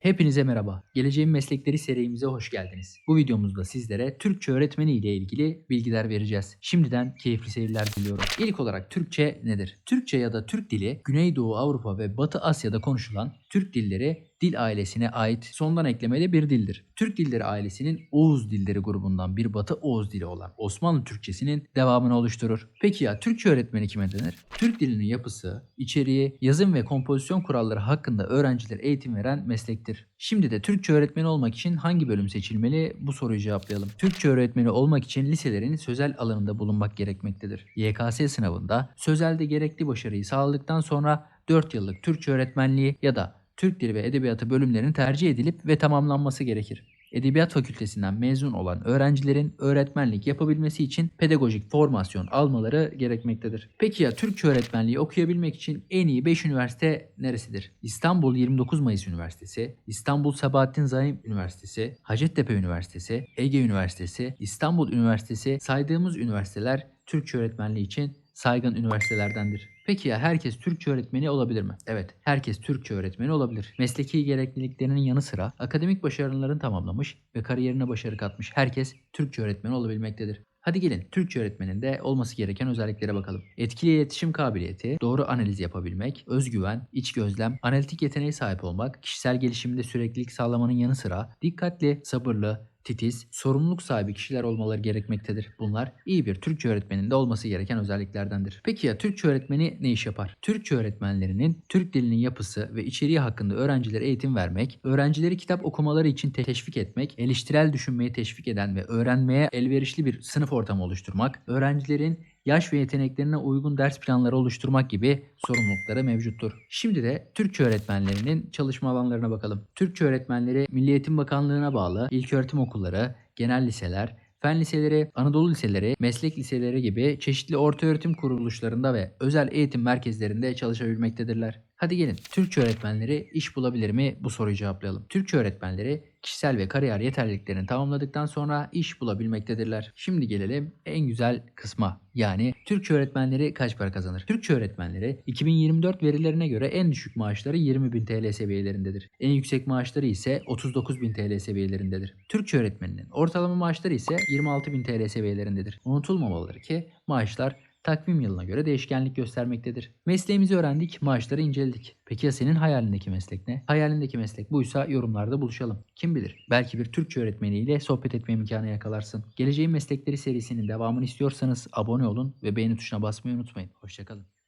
Hepinize merhaba. Geleceğin Meslekleri serimize hoş geldiniz. Bu videomuzda sizlere Türkçe öğretmeni ile ilgili bilgiler vereceğiz. Şimdiden keyifli seyirler diliyorum. İlk olarak Türkçe nedir? Türkçe ya da Türk dili Güneydoğu Avrupa ve Batı Asya'da konuşulan Türk dilleri dil ailesine ait sondan eklemeli bir dildir. Türk dilleri ailesinin Oğuz dilleri grubundan bir Batı Oğuz dili olan Osmanlı Türkçesinin devamını oluşturur. Peki ya Türkçe öğretmeni kime denir? Türk dilinin yapısı, içeriği, yazım ve kompozisyon kuralları hakkında öğrencilere eğitim veren meslektir. Şimdi de Türkçe öğretmeni olmak için hangi bölüm seçilmeli? Bu soruyu cevaplayalım. Türkçe öğretmeni olmak için liselerin sözel alanında bulunmak gerekmektedir. YKS sınavında sözelde gerekli başarıyı sağladıktan sonra 4 yıllık Türkçe öğretmenliği ya da Türk Dili ve Edebiyatı bölümlerinin tercih edilip ve tamamlanması gerekir. Edebiyat Fakültesinden mezun olan öğrencilerin öğretmenlik yapabilmesi için pedagojik formasyon almaları gerekmektedir. Peki ya Türkçe öğretmenliği okuyabilmek için en iyi 5 üniversite neresidir? İstanbul 29 Mayıs Üniversitesi, İstanbul Sabahattin Zaim Üniversitesi, Hacettepe Üniversitesi, Ege Üniversitesi, İstanbul Üniversitesi saydığımız üniversiteler Türkçe öğretmenliği için saygın üniversitelerdendir. Peki ya herkes Türkçe öğretmeni olabilir mi? Evet, herkes Türkçe öğretmeni olabilir. Mesleki gerekliliklerinin yanı sıra akademik başarılarını tamamlamış ve kariyerine başarı katmış herkes Türkçe öğretmeni olabilmektedir. Hadi gelin Türkçe öğretmeninde olması gereken özelliklere bakalım. Etkili iletişim kabiliyeti, doğru analiz yapabilmek, özgüven, iç gözlem, analitik yeteneğe sahip olmak, kişisel gelişimde süreklilik sağlamanın yanı sıra dikkatli, sabırlı, titiz, sorumluluk sahibi kişiler olmaları gerekmektedir. Bunlar iyi bir Türkçe öğretmeninde olması gereken özelliklerdendir. Peki ya Türkçe öğretmeni ne iş yapar? Türkçe öğretmenlerinin Türk dilinin yapısı ve içeriği hakkında öğrencilere eğitim vermek, öğrencileri kitap okumaları için te- teşvik etmek, eleştirel düşünmeyi teşvik eden ve öğrenmeye elverişli bir sınıf ortamı oluşturmak, öğrencilerin yaş ve yeteneklerine uygun ders planları oluşturmak gibi sorumlulukları mevcuttur. Şimdi de Türkçe öğretmenlerinin çalışma alanlarına bakalım. Türkçe öğretmenleri Milli Eğitim Bakanlığı'na bağlı ilköğretim okulları, genel liseler, fen liseleri, Anadolu liseleri, meslek liseleri gibi çeşitli ortaöğretim kuruluşlarında ve özel eğitim merkezlerinde çalışabilmektedirler. Hadi gelin Türkçe öğretmenleri iş bulabilir mi? Bu soruyu cevaplayalım. Türkçe öğretmenleri kişisel ve kariyer yeterliliklerini tamamladıktan sonra iş bulabilmektedirler. Şimdi gelelim en güzel kısma. Yani Türkçe öğretmenleri kaç para kazanır? Türkçe öğretmenleri 2024 verilerine göre en düşük maaşları 20.000 TL seviyelerindedir. En yüksek maaşları ise 39.000 TL seviyelerindedir. Türkçe öğretmeninin ortalama maaşları ise 26.000 TL seviyelerindedir. Unutulmamalıdır ki maaşlar takvim yılına göre değişkenlik göstermektedir. Mesleğimizi öğrendik, maaşları inceledik. Peki ya senin hayalindeki meslek ne? Hayalindeki meslek buysa yorumlarda buluşalım. Kim bilir? Belki bir Türkçe öğretmeniyle sohbet etme imkanı yakalarsın. Geleceğin Meslekleri serisinin devamını istiyorsanız abone olun ve beğeni tuşuna basmayı unutmayın. Hoşçakalın.